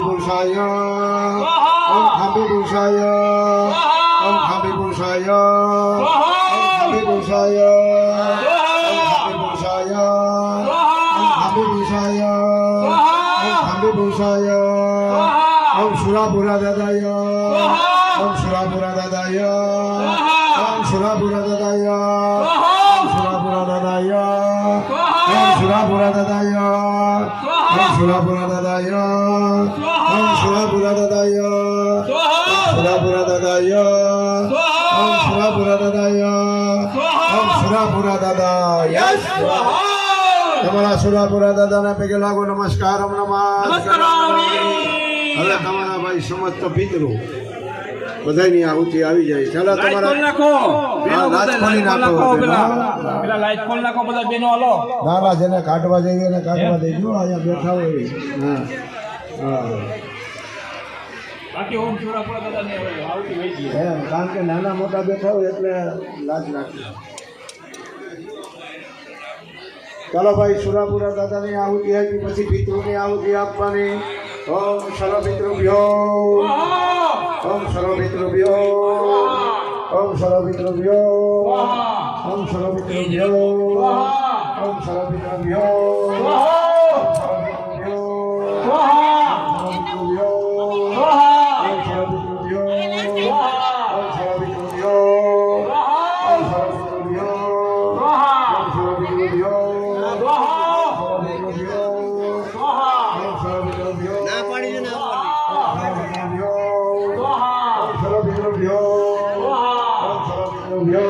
부르사여 옹함비 부르사여 옹함비 부르사여 옹함비 부르사여 옹함비 부르사여 옹함비 부르사여 옹수라 부라다다여 옹수라 부라다다여 옹수라 부라다다여 পুরাদাদায় ওম সুরা পুরাদাদায় ওম সুরা পুরাদাদায় সুরা পুরাদাদায় ওম সুরা পুরাদাদায় ওম সুরা পুরাদাদায় તમારા સુરાપુરા દાદાના પગે લાગો નમસ્કાર નમસ્કાર હવે તમારા ભાઈ સમસ્ત પિતરો બધાની આહુતિ આવી જાય ચાલો તમારા નાખો હા નાખો બધા બેનો હાલો ના કાઢવા જઈએ એને કાઢવા દેજો અહીંયા બેઠા હોય હા હા કારણ કે નાના મોટા બેઠા હોય એટલે લાજ રાખી ચાલો ભાઈ સુરાપુરા દાદાની આહુતિ આપી પછી પિતૃની આહુતિ આપવાની ઓમ સર્વ પિતૃભ્યો Om Salo Vitruvio. Om Salo Vitruvio. Om Salo Vitruvio. Om Salo Vitruvio. Om Salo Vitruvio. from your